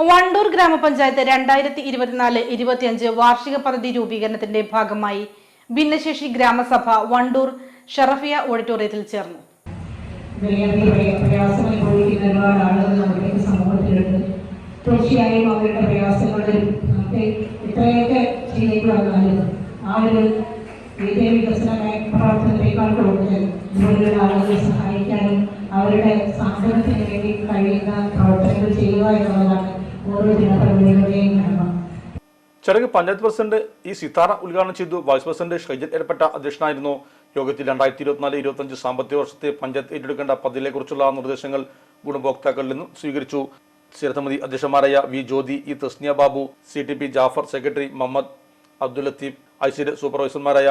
വണ്ടൂർ ഗ്രാമപഞ്ചായത്ത് രണ്ടായിരത്തി ഇരുപത്തിനാല് ഇരുപത്തിയഞ്ച് വാർഷിക പദ്ധതി രൂപീകരണത്തിന്റെ ഭാഗമായി ഭിന്നശേഷി ഗ്രാമസഭ വണ്ടൂർ ഷറഫിയ ഓഡിറ്റോറിയത്തിൽ ചേർന്നു. സഹായിക്കാനും അവരുടെ സാന്ത്വനത്തിന് വേണ്ടി കഴിയുന്ന പ്രവർത്തനങ്ങൾ ചെയ്യുക എന്നുള്ളതാണ് ചടങ്ങ് പഞ്ചായത്ത് പ്രസിഡന്റ് ഈ സിത്താറ ഉദ്ഘാടനം ചെയ്തു. വൈസ് പ്രസിഡന്റ് ഷൈജൻ ഏർപ്പെട്ട അധ്യക്ഷനായിരുന്നു. യോഗത്തിൽ രണ്ടായിരത്തി ഇരുപത്തിനാല് ഇരുപത്തഞ്ച് സാമ്പത്തിക വർഷത്തെ പഞ്ചായത്ത് ഏറ്റെടുക്കേണ്ട പദ്ധതിയെക്കുറിച്ചുള്ള നിർദ്ദേശങ്ങൾ ഗുണഭോക്താക്കളിൽ നിന്നും സ്വീകരിച്ചു. സ്ഥിരസമിതി അധ്യക്ഷന്മാരായ V Jyothi E Thasniya Babu C T P Jafar secretary Muhammad Abdul Latheef ഐസിഡ് സൂപ്പർവൈസർമാരായ